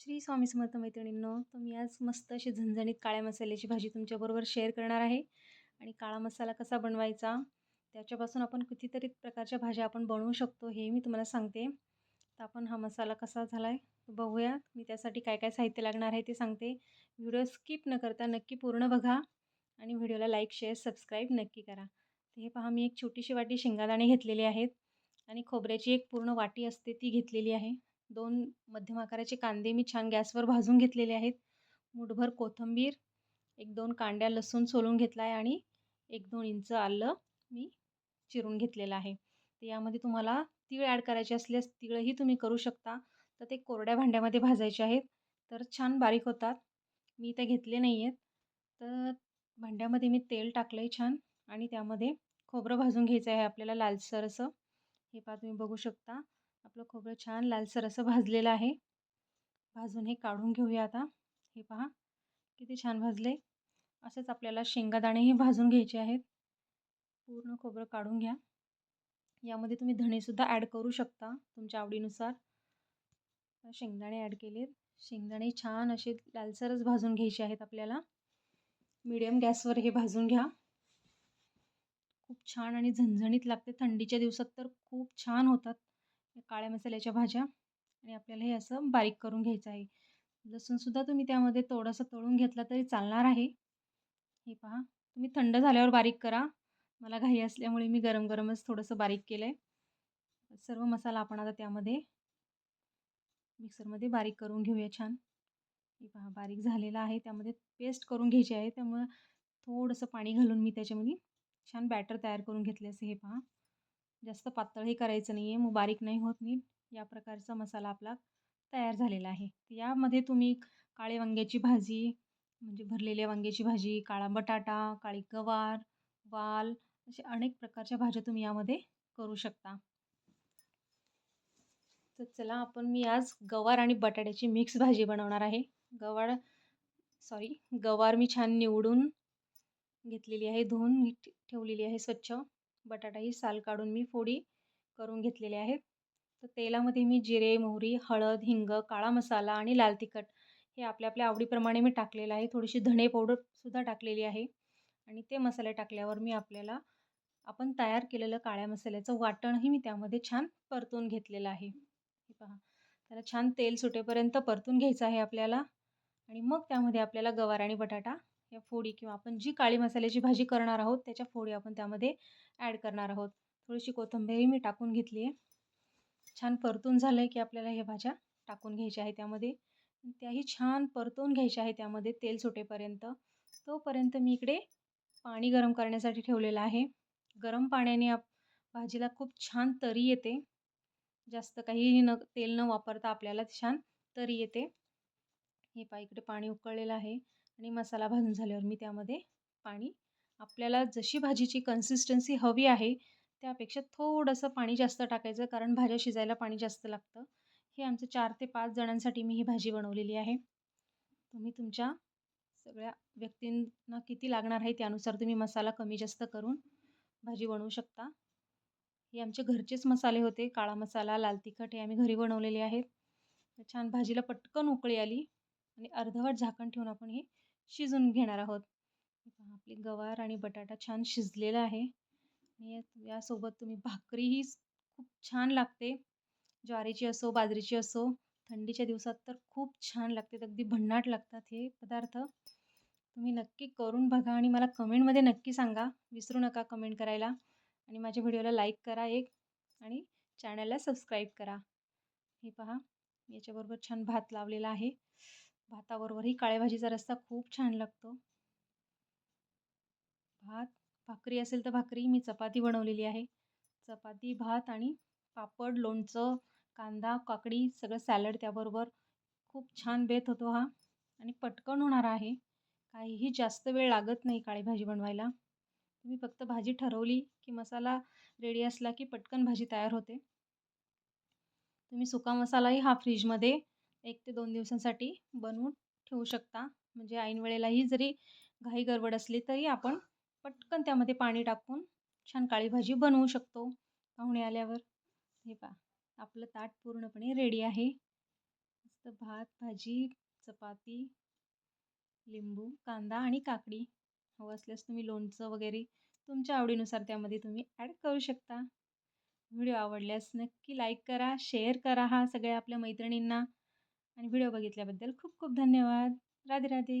श्री स्वामी समर्थ मैत्रिणींनो तर मी आज मस्त अशी झणझणीत काळ्या मसाल्याची भाजी तुमच्याबरोबर शेअर करणार आहे. आणि काळा मसाला कसा बनवायचा त्याच्यापासून आपण कितीतरी प्रकारच्या भाज्या आपण बनवू शकतो हे मी तुम्हाला सांगते. तर आपण हा मसाला कसा झाला आहे बघूया मी त्यासाठी काय काय साहित्य लागणार आहे ते सांगते. व्हिडिओ स्किप न करता नक्की पूर्ण बघा आणि व्हिडिओला लाईक शेअर सबस्क्राईब नक्की करा. तर हे पहा मी एक छोटीशी वाटी शेंगादाणे घेतलेली आहेत आणि खोबऱ्याची एक पूर्ण वाटी असते ती घेतलेली आहे. दोन मध्यम आकाराचे कांदे मी छान गॅसवर भाजून घेतलेले आहेत. मुठभर कोथिंबीर एक दोन कांड्या लसूण सोलून घेतला आहे आणि एक दोन इंच आलं मी चिरून घेतलेलं आहे. तर यामध्ये तुम्हाला तीळ ॲड करायचे असल्यास तिळही तुम्ही करू शकता. तर ते कोरड्या भांड्यामध्ये भाजायचे आहेत. तर छान बारीक होतात. मी ते घेतले नाही आहेत तर भांड्यामध्ये मी तेल टाकलं आहे छान आणि त्यामध्ये खोबरं भाजून घ्यायचं आहे आपल्याला लालसर असं. हे पहा तुम्ही बघू शकता. आपलं खोबरं छान लालसर असं भाजलेलं आहे. भाजून हे काढून घेऊया आता. हे पहा किती छान भाजले. असेच आपल्याला शेंगादाणेही भाजून घ्यायचे आहेत. पूर्ण खोबरं काढून घ्या. यामध्ये तुम्ही धणेसुद्धा ॲड करू शकता तुमच्या आवडीनुसार. शेंगदाणे ॲड केलेत. शेंगदाणे छान असे लालसरच भाजून घ्यायचे आहेत आपल्याला. मीडियम गॅसवर हे भाजून घ्या. खूप छान आणि झणझणीत लागते. थंडीच्या दिवसात तर खूप छान होतात. काळ्या मसाल्याच्या भाज्या आणि आपल्याला हे असं बारीक करून घ्यायचं आहे. लसूणसुद्धा तुम्ही त्यामध्ये थोडंसं तळून घेतला तरी चालणार आहे. हे पहा तुम्ही थंड झाल्यावर बारीक करा. मला घाई असल्यामुळे मी गरम गरमच थोडंसं बारीक केलं आहे सर्व मसाला आपण आता त्यामध्ये मिक्सरमध्ये बारीक करून घेऊया छान. हे पहा बारीक झालेला आहे. त्यामध्ये पेस्ट करून घ्यायची आहे. त्यामुळं थोडंसं पाणी घालून मी त्याच्यामध्ये छान बॅटर तयार करून घेतले असे हे पहा. जास्त पातळही करायचं नाही आहे मग बारीक नाही होत नीट. या प्रकारचा मसाला आपला तयार झालेला आहे. यामध्ये तुम्ही काळे वांग्याची भाजी म्हणजे भरलेल्या वांग्याची भाजी काळा बटाटा काळी गवार वाल अशा अनेक प्रकारच्या भाज्या तुम्ही यामध्ये करू शकता. तर चला आपण मी आज गवार आणि बटाट्याची मिक्स भाजी बनवणार आहे. गवार सॉरी गवार मी छान निवडून घेतलेली आहे धुवून मी ठेवलेली आहे स्वच्छ. बटाटा ही साल काढून मी फोडी करून घेतलेले आहेत. तर तेलामध्ये मी जिरे मोहरी हळद हिंग काळा मसाला आणि लाल तिखट हे आपल्या आपल्या आवडीप्रमाणे मी टाकलेलं आहे. थोडीशी धणे पावडरसुद्धा टाकलेली आहे. आणि ते मसाले टाकल्यावर मी आपल्याला आपण तयार केलेलं काळ्या मसाल्याचं वाटणही मी त्यामध्ये छान परतून घेतलेलं आहे. हे पहा. त्याला छान तेल सुटेपर्यंत परतून घ्यायचं आहे आपल्याला. आणि मग त्यामध्ये आपल्याला गवार आणि बटाटा या फोडी किंवा आपण जी काळी मसाल्याची भाजी करणार आहोत त्याच्या फोडी आपण त्यामध्ये ॲड करणार आहोत. थोडीशी कोथिंबीरही मी टाकून घेतली आहे. छान परतून झालं आहे की आपल्याला ह्या भाज्या टाकून घ्यायच्या आहे त्यामध्ये. त्याही छान परतून घ्यायच्या आहे त्यामध्ये तेल सुटेपर्यंत. तोपर्यंत मी इकडे पाणी गरम करण्यासाठी ठेवलेलं आहे. गरम पाण्याने आप भाजीला खूप छान तरी येते. जास्त काही न तेल न वापरता आपल्याला छान तरी येते. हे पा इकडे पाणी उकळलेलं आहे. आणि मसाला भाजून झाल्यावर मी त्यामध्ये पाणी आपल्याला जशी भाजीची कन्सिस्टन्सी हवी आहे त्यापेक्षा थोडंसं पाणी जास्त टाकायचं कारण भाज्या शिजायला पाणी जास्त लागतं. हे आमचं चार ते पाच जणांसाठी मी ही भाजी बनवलेली आहे. तुम्ही तुमच्या सगळ्या व्यक्तींना किती लागणार आहे त्यानुसार तुम्ही मसाला कमी जास्त करून भाजी बनवू शकता. हे आमचे घरचेच मसाले होते काळा मसाला लाल तिखट हे आम्ही घरी बनवलेले आहेत. छान भाजीला पटकन उकळी आली आणि अर्धवट झाकण ठेवून आपण हे शिजून घेणार आहोत. आपली गवार आणि बटाटा छान शिजलेला आहे. आणि यासोबत तुम्ही भाकरीही खूप छान लागते. ज्वारीची असो बाजरीची असो थंडीच्या दिवसात तर खूप छान लागते. अगदी भन्नाट लागतात हे पदार्थ. तुम्ही नक्की करून बघा आणि मला कमेंटमध्ये नक्की सांगा. विसरू नका कमेंट करायला. आणि माझ्या व्हिडिओला लाईक करा एक आणि चॅनलला सबस्क्राईब करा. हे पहा याच्याबरोबर छान भात लावलेला आहे. भाताबरोबरही काळ्या भाजीचा रस्ता खूप छान लागतो. भात भाकरी असेल तर भाकरी. मी चपाती बनवलेली आहे. चपाती भात आणि पापड लोणचं कांदा काकडी सगळं सॅलड त्याबरोबर. खूप छान बेत होतो हा आणि पटकन होणार आहे. काहीही जास्त वेळ लागत नाही काळी भाजी बनवायला. तुम्ही फक्त भाजी ठरवली की मसाला रेडी असला की पटकन भाजी तयार होते. तुम्ही सुका मसालाही हा फ्रीजमध्ये एक ते दोन दिवसांसाठी बनवून ठेवू शकता. म्हणजे ऐनवेळेलाही जरी घाई गडबड असली तरी आपण पटकन त्यामध्ये पाणी टाकून छान काळी भाजी बनवू शकतो पाहुणे आल्यावर. हे पा आपलं ताट पूर्णपणे रेडी आहे. मस्त भात भाजी चपाती लिंबू कांदा आणि काकडी हवं असल्यास तुम्ही लोणचं वगैरे तुमच्या आवडीनुसार त्यामध्ये तुम्ही ॲड करू शकता. व्हिडिओ आवडल्यास नक्की लाईक करा शेअर करा हा सगळ्या आपल्या मैत्रिणींना. आणि व्हिडिओ बघितल्याबद्दल खूप खूप धन्यवाद. राधे राधे.